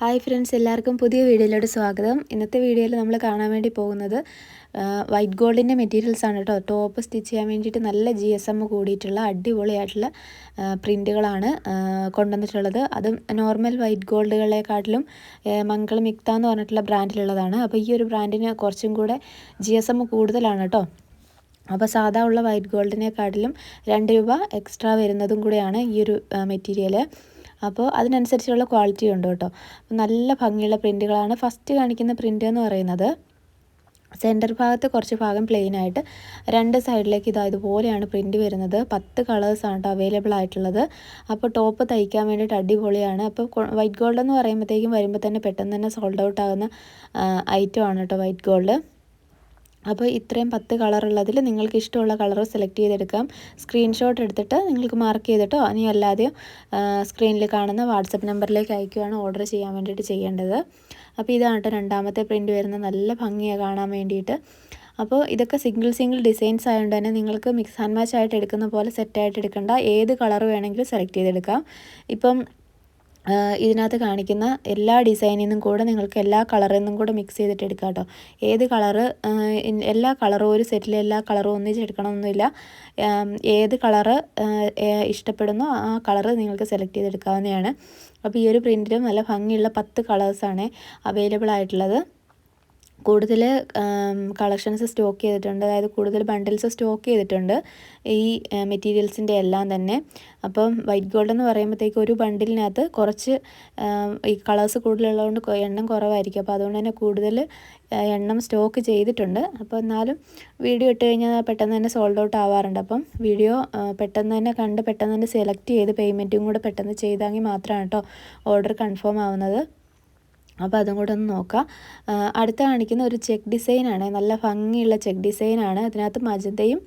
Hi friends എല്ലാവർക്കും പുതിയ വീഡിയോയിലോട്ട് സ്വാഗതം. ഇന്നത്തെ വീഡിയോയിൽ നമ്മൾ കാണാൻ വേണ്ടി പോകുന്നത് വൈറ്റ് ഗോൾഡിന്റെ മെറ്റീരിയൽസ് ആണ് കേട്ടോ. ടോപ്പ് സ്റ്റിച്ച് ചെയ്യാൻ വേണ്ടിയിട്ട് നല്ല ജി എസ് എം കൂടിയിട്ടുള്ള അടിപൊളിയായിട്ടുള്ള പ്രിന്റുകളാണ് കൊണ്ടുവന്നിട്ടുള്ളത്. അതും നോർമൽ വൈറ്റ് ഗോൾഡുകളെക്കാട്ടിലും മംഗളം മിക്ത എന്ന് പറഞ്ഞിട്ടുള്ള ബ്രാൻഡിലുള്ളതാണ്. അപ്പോൾ ഈ ഒരു ബ്രാൻഡിന് കുറച്ചും കൂടെ ജി എസ് എം കൂടുതലാണ് കേട്ടോ. അപ്പോൾ സാധാ ഉള്ള വൈറ്റ് ഗോൾഡിനെക്കാട്ടിലും രണ്ട് രൂപ എക്സ്ട്രാ വരുന്നതും കൂടെയാണ് ഈ ഒരു മെറ്റീരിയൽ അപ്പോൾ അതിനനുസരിച്ചുള്ള ക്വാളിറ്റി ഉണ്ട് കേട്ടോ. നല്ല ഭംഗിയുള്ള പ്രിന്റുകളാണ് ഫസ്റ്റ് കാണിക്കുന്ന പ്രിന്റ് എന്ന് പറയുന്നത്. സെന്റർ ഭാഗത്ത് കുറച്ച് ഭാഗം പ്ലെയിൻ ആയിട്ട് രണ്ട് സൈഡിലേക്ക് ഇതാ ഇതുപോലെയാണ് പ്രിന്റ് വരുന്നത്. പത്ത് കളേഴ്സാണ് കേട്ടോ അവൈലബിൾ ആയിട്ടുള്ളത്. അപ്പോൾ ടോപ്പ് തയ്ക്കാൻ വേണ്ടിയിട്ട് അടിപൊളിയാണ്. അപ്പോൾ വൈറ്റ് ഗോൾഡ് എന്ന് പറയുമ്പോഴത്തേക്കും വരുമ്പോൾ തന്നെ പെട്ടെന്ന് തന്നെ സോൾഡ് ഔട്ട് ആകുന്ന ഐറ്റം ആണ് കേട്ടോ വൈറ്റ് ഗോൾഡ് അപ്പോൾ ഇത്രയും പത്ത് കളറുള്ളതിൽ നിങ്ങൾക്ക് ഇഷ്ടമുള്ള കളർ സെലക്ട് ചെയ്തെടുക്കാം. സ്ക്രീൻഷോട്ട് എടുത്തിട്ട് നിങ്ങൾക്ക് മാർക്ക് ചെയ്തിട്ടോ ഇനി അല്ലാതെയോ സ്ക്രീനിൽ കാണുന്ന വാട്സപ്പ് നമ്പറിലേക്ക് അയക്കുകയാണ് ഓർഡർ ചെയ്യാൻ വേണ്ടിയിട്ട് ചെയ്യേണ്ടത്. അപ്പോൾ ഇതാണ് കേട്ടോ രണ്ടാമത്തെ പ്രിന്റ് വരുന്ന നല്ല ഭംഗിയാണ് കാണാൻ വേണ്ടിയിട്ട്. അപ്പോൾ ഇതൊക്കെ സിംഗിൾ സിംഗിൾ ഡിസൈൻസ് ആയതുകൊണ്ട് തന്നെ നിങ്ങൾക്ക് മിക്സ് ആൻഡ് മാച്ച് ആയിട്ട് എടുക്കുന്ന പോലെ സെറ്റായിട്ട് എടുക്കേണ്ട. ഏത് കളർ വേണമെങ്കിലും സെലക്ട് ചെയ്തെടുക്കാം. ഇപ്പം ഇതിനകത്ത് കാണിക്കുന്ന എല്ലാ ഡിസൈനിൽ നിന്നും കൂടെ നിങ്ങൾക്ക് എല്ലാ കളറിൽ നിന്നും കൂടെ മിക്സ് ചെയ്തിട്ട് എടുക്കാം കേട്ടോ. ഏത് കളറ് എല്ലാ കളറും ഒരു സെറ്റിൽ എല്ലാ കളറും ഒന്നിച്ചെടുക്കണമെന്നില്ല ഏത് കളറ് ഇഷ്ടപ്പെടുന്നോ ആ കളറ് നിങ്ങൾക്ക് സെലക്ട് ചെയ്തെടുക്കാവുന്നതാണ്. അപ്പോൾ ഈ ഒരു പ്രിന്റിലും നല്ല ഭംഗിയുള്ള പത്ത് കളേഴ്സാണ് അവൈലബിൾ ആയിട്ടുള്ളത്. കൂടുതൽ കളക്ഷൻസ് സ്റ്റോക്ക് ചെയ്തിട്ടുണ്ട്. അതായത് കൂടുതൽ ബണ്ടിൽസ് സ്റ്റോക്ക് ചെയ്തിട്ടുണ്ട്. ഈ മെറ്റീരിയൽസിന്റെ എല്ലാം തന്നെ. അപ്പം വൈറ്റ് ഗോൾഡ് എന്ന് പറയുമ്പോഴത്തേക്ക് ഒരു ബണ്ടിലിനകത്ത് കുറച്ച് ഈ കളേഴ്സ് കൂടുതലുള്ളതുകൊണ്ട് എണ്ണം കുറവായിരിക്കും. അപ്പോൾ അതുകൊണ്ട് തന്നെ കൂടുതൽ എണ്ണം സ്റ്റോക്ക് ചെയ്തിട്ടുണ്ട്. അപ്പോൾ എന്നാലും വീഡിയോ ഇട്ട് കഴിഞ്ഞാൽ പെട്ടെന്ന് തന്നെ സോൾഡ് ഔട്ട് ആവാറുണ്ട്. അപ്പം വീഡിയോ പെട്ടെന്ന് തന്നെ കണ്ട് പെട്ടെന്ന് തന്നെ സെലക്ട് ചെയ്ത് പേയ്മെന്റും കൂടെ പെട്ടെന്ന് ചെയ്താൽ മാത്രമാണ് കേട്ടോ ഓർഡർ കൺഫേം ആവുന്നത്. അപ്പോൾ അതും കൂടെ ഒന്ന് നോക്കാം അടുത്ത കാണിക്കുന്ന ഒരു ചെക്ക് ഡിസൈനാണ് നല്ല ഭംഗിയുള്ള ചെക്ക് ഡിസൈനാണ് അതിനകത്ത് മജന്തയും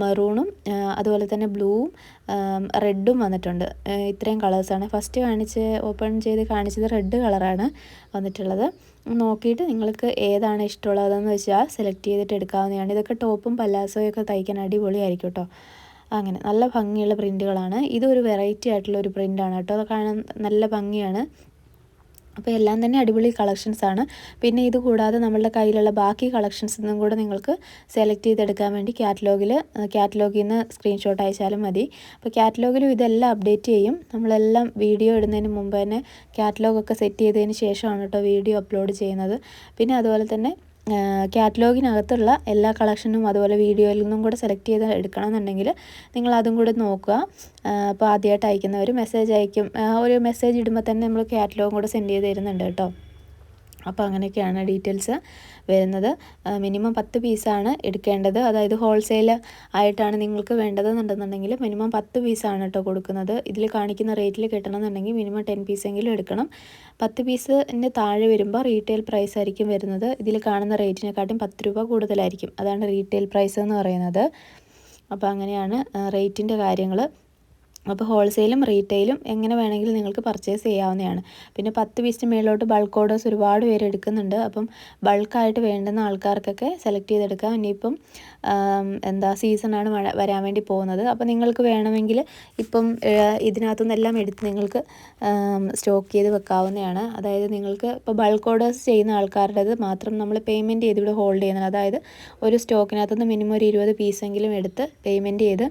മെറൂണും അതുപോലെ തന്നെ ബ്ലൂവും റെഡും വന്നിട്ടുണ്ട്. ഇത്രയും കളേഴ്സാണ് ഫസ്റ്റ് കാണിച്ച് ഓപ്പൺ ചെയ്ത് കാണിച്ചത് റെഡ് കളറാണ് വന്നിട്ടുള്ളത്. നോക്കിയിട്ട് നിങ്ങൾക്ക് ഏതാണ് ഇഷ്ടമുള്ളതെന്ന് വെച്ചാൽ സെലക്ട് ചെയ്തിട്ട് എടുക്കാവുന്നതാണ്. ഇതൊക്കെ ടോപ്പും പല്ലാസോയൊക്കെ തയ്ക്കാൻ അടിപൊളിയായിരിക്കും കേട്ടോ. അങ്ങനെ നല്ല ഭംഗിയുള്ള പ്രിന്റുകളാണ് ഇതൊരു വെറൈറ്റി ആയിട്ടുള്ള ഒരു പ്രിന്റാണ് കേട്ടോ. അത് കാണാൻ നല്ല ഭംഗിയാണ്. അപ്പോൾ എല്ലാം തന്നെ അടിപൊളി കളക്ഷൻസ് ആണ്. പിന്നെ ഇത് കൂടാതെ നമ്മളുടെ കയ്യിലുള്ള ബാക്കി കളക്ഷൻസ് ഒന്നും കൂടെ നിങ്ങൾക്ക് സെലക്ട് ചെയ്തെടുക്കാൻ വേണ്ടി കാറ്റലോഗിൽ കാറ്റലോഗിൽ നിന്ന് സ്ക്രീൻഷോട്ട് അയച്ചാലും മതി. അപ്പോൾ കാറ്റലോഗിലും ഇതെല്ലാം അപ്ഡേറ്റ് ചെയ്യും. നമ്മളെല്ലാം വീഡിയോ ഇടുന്നതിന് മുമ്പ് തന്നെ കാറ്റലോഗൊക്കെ സെറ്റ് ചെയ്തതിന് ശേഷമാണ് കേട്ടോ വീഡിയോ അപ്ലോഡ് ചെയ്യുന്നത്. പിന്നെ അതുപോലെ തന്നെ കാറ്റലോഗിനകത്തുള്ള എല്ലാ കളക്ഷനും അതുപോലെ വീഡിയോയിൽ നിന്നും കൂടെ സെലക്ട് ചെയ്ത് എടുക്കണമെന്നുണ്ടെങ്കിൽ നിങ്ങൾ അതും കൂടെ നോക്കുക. അപ്പോൾ ആദ്യമായിട്ട് അയക്കുന്നവർ മെസ്സേജ് അയക്കും. ഒരു മെസ്സേജ് ഇടുമ്പോൾ തന്നെ നമ്മൾ കാറ്റലോഗും കൂടെ സെൻഡ് ചെയ്ത് തരുന്നുണ്ട് കേട്ടോ. അപ്പോൾ അങ്ങനെയൊക്കെയാണ് ഡീറ്റെയിൽസ് വരുന്നത്. മിനിമം പത്ത് പീസാണ് എടുക്കേണ്ടത്. അതായത് ഹോൾസെയിൽ ആയിട്ടാണ് നിങ്ങൾക്ക് വേണ്ടതെന്നുണ്ടെന്നുണ്ടെങ്കിൽ മിനിമം പത്ത് പീസാണ് കേട്ടോ കൊടുക്കുന്നത്. ഇതിൽ കാണിക്കുന്ന റേറ്റിൽ കിട്ടണമെന്നുണ്ടെങ്കിൽ മിനിമം ടെൻ പീസെങ്കിലും എടുക്കണം. പത്ത് പീസിന്റെ താഴെ വരുമ്പോൾ റീറ്റെയിൽ പ്രൈസ് ആയിരിക്കും വരുന്നത്. ഇതിൽ കാണുന്ന റേറ്റിനെക്കാട്ടും പത്ത് രൂപ കൂടുതലായിരിക്കും. അതാണ് റീറ്റെയിൽ പ്രൈസ് എന്ന് പറയുന്നത്. അപ്പോൾ അങ്ങനെയാണ് റേറ്റിന്റെ കാര്യങ്ങൾ. അപ്പോൾ ഹോൾസെയിലും റീറ്റെയിലും എങ്ങനെ വേണമെങ്കിലും നിങ്ങൾക്ക് പർച്ചേസ് ചെയ്യാവുന്നതാണ്. പിന്നെ പത്ത് പീസിന് മേളിലോട്ട് ബൾക്ക് ഓർഡേഴ്സ് ഒരുപാട് പേര് എടുക്കുന്നുണ്ട്. അപ്പം ബൾക്കായിട്ട് വേണ്ടുന്ന ആൾക്കാർക്കൊക്കെ സെലക്ട് ചെയ്തെടുക്കാം. ഇനിയിപ്പം എന്താ സീസണാണ് വരാൻ വേണ്ടി പോകുന്നത്. അപ്പോൾ നിങ്ങൾക്ക് വേണമെങ്കിൽ ഇപ്പം ഇതിനകത്തുനിന്നെല്ലാം എടുത്ത് നിങ്ങൾക്ക് സ്റ്റോക്ക് ചെയ്ത് വെക്കാവുന്നതാണ്. അതായത് നിങ്ങൾക്ക് ഇപ്പോൾ ബൾക്ക് ഓർഡേഴ്സ് ചെയ്യുന്ന ആൾക്കാരുടേത് മാത്രം നമ്മൾ പേയ്മെന്റ് ചെയ്ത് ഇവിടെ ഹോൾഡ് ചെയ്യുന്നത് അതായത് ഒരു സ്റ്റോക്കിനകത്തുനിന്ന് മിനിമം ഒരു ഇരുപത് പീസെങ്കിലും എടുത്ത് പേയ്മെന്റ് ചെയ്ത്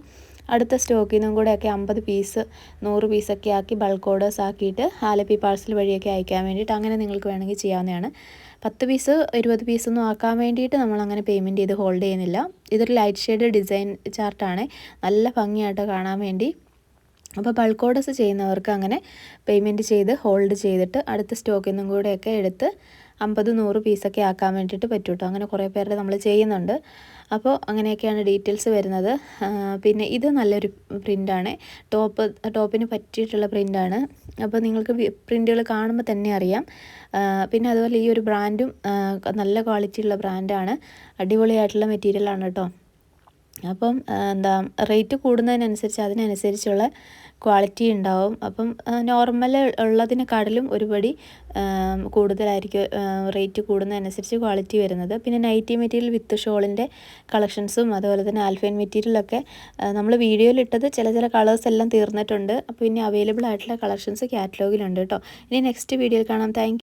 അടുത്ത സ്റ്റോക്കിൽ നിന്നും കൂടെയൊക്കെ അമ്പത് പീസ് നൂറ് പീസൊക്കെ ആക്കി ബൾക്ക് ഓർഡേഴ്സ് ആക്കിയിട്ട് ആലപ്പി പാഴ്സൽ വഴിയൊക്കെ അയക്കാൻ വേണ്ടിയിട്ട് അങ്ങനെ നിങ്ങൾക്ക് വേണമെങ്കിൽ ചെയ്യാവുന്നതാണ്. പത്ത് പീസ് ഇരുപത് പീസൊന്നും ആക്കാൻ വേണ്ടിയിട്ട് നമ്മൾ അങ്ങനെ പേയ്മെന്റ് ചെയ്ത് ഹോൾഡ് ചെയ്യുന്നില്ല. ഇതൊരു ലൈറ്റ് ഷെയ്ഡ് ഡിസൈൻ ചാർട്ടാണ് നല്ല ഭംഗിയായിട്ട് കാണാൻ വേണ്ടി. അപ്പോൾ ബൾക്ക് ഓർഡേഴ്സ് ചെയ്യുന്നവർക്ക് അങ്ങനെ പേയ്മെന്റ് ചെയ്ത് ഹോൾഡ് ചെയ്തിട്ട് അടുത്ത സ്റ്റോക്കിൽ നിന്നും കൂടെയൊക്കെ എടുത്ത് അമ്പത് നൂറ് പീസൊക്കെ ആക്കാൻ വേണ്ടിയിട്ട് പറ്റും കേട്ടോ അങ്ങനെ കുറേ പേരുടെ നമ്മൾ ചെയ്യുന്നുണ്ട്. അപ്പോൾ അങ്ങനെയൊക്കെയാണ് ഡീറ്റെയിൽസ് വരുന്നത്. പിന്നെ ഇത് നല്ലൊരു പ്രിന്റാണ്. ടോപ്പ് ടോപ്പിന് പറ്റിയിട്ടുള്ള പ്രിന്റാണ്. അപ്പോൾ നിങ്ങൾക്ക് പ്രിന്റുകൾ കാണുമ്പോൾ തന്നെ അറിയാം. പിന്നെ അതുപോലെ ഈ ഒരു ബ്രാൻഡും നല്ല ക്വാളിറ്റിയുള്ള ബ്രാൻഡാണ്. അടിപൊളിയായിട്ടുള്ള മെറ്റീരിയലാണ് കേട്ടോ. അപ്പം എന്താ റേറ്റ് കൂടുന്നതിനനുസരിച്ച് അതിനനുസരിച്ചുള്ള ക്വാളിറ്റി ഉണ്ടാവും. അപ്പം നോർമൽ ഉള്ളതിനെക്കാട്ടിലും ഒരുപടി കൂടുതലായിരിക്കും റേറ്റ് കൂടുന്നതനുസരിച്ച് ക്വാളിറ്റി വരുന്നത്. പിന്നെ നൈറ്റി മെറ്റീരിയൽ വിത്ത് ഷോളിന്റെ കളക്ഷൻസും അതുപോലെ തന്നെ ആൽഫൈൻ മെറ്റീരിയലൊക്കെ നമ്മൾ വീഡിയോയിൽ ഇട്ടത് ചില ചില കളേഴ്സ് എല്ലാം തീർന്നിട്ടുണ്ട്. അപ്പോൾ ഇനി അവൈലബിൾ ആയിട്ടുള്ള കളക്ഷൻസ് കാറ്റലോഗിലുണ്ട് കേട്ടോ. ഇനി നെക്സ്റ്റ് വീഡിയോയിൽ കാണാം. താങ്ക്